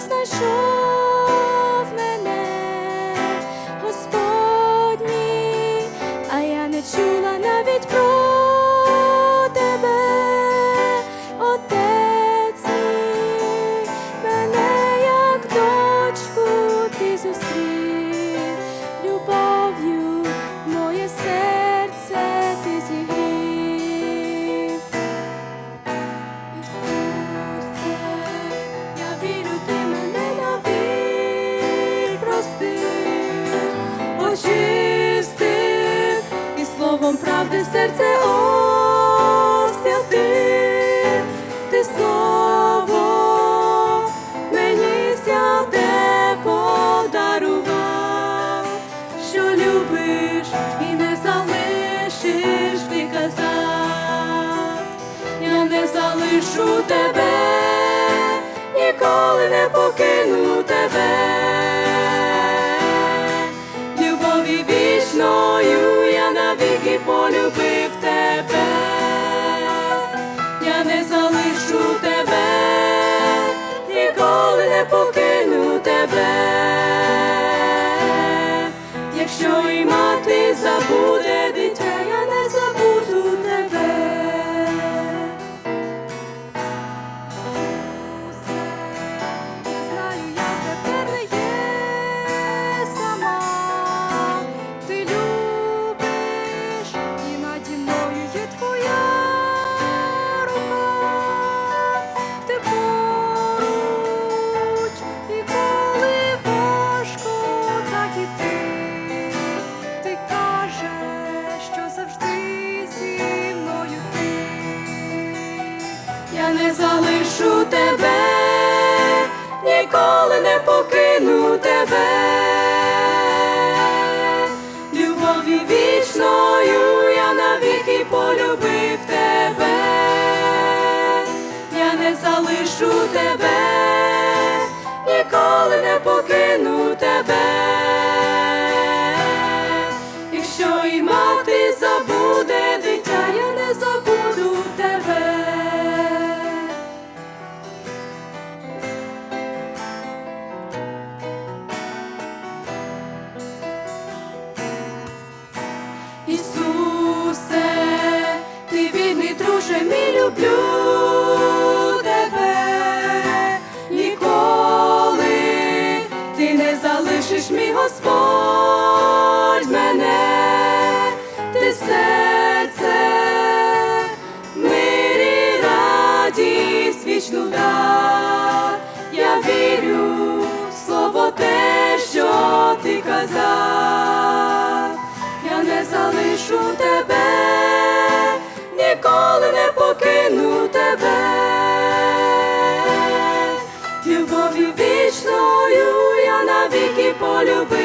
знайшов мене, Господь мій, а я не чула навіть про правди серце освятив, ти слово мені святе подарував, що любиш і не залишиш, ти казав. Я не залишу тебе, ніколи не покину тебе. Покину тебе. Якщо і мати забуде Я не залишу тебе, ніколи не покину тебе. Любові вічною я навіки полюбив тебе. Я не залишу тебе, ніколи не покину тебе. Мій люблю полюбив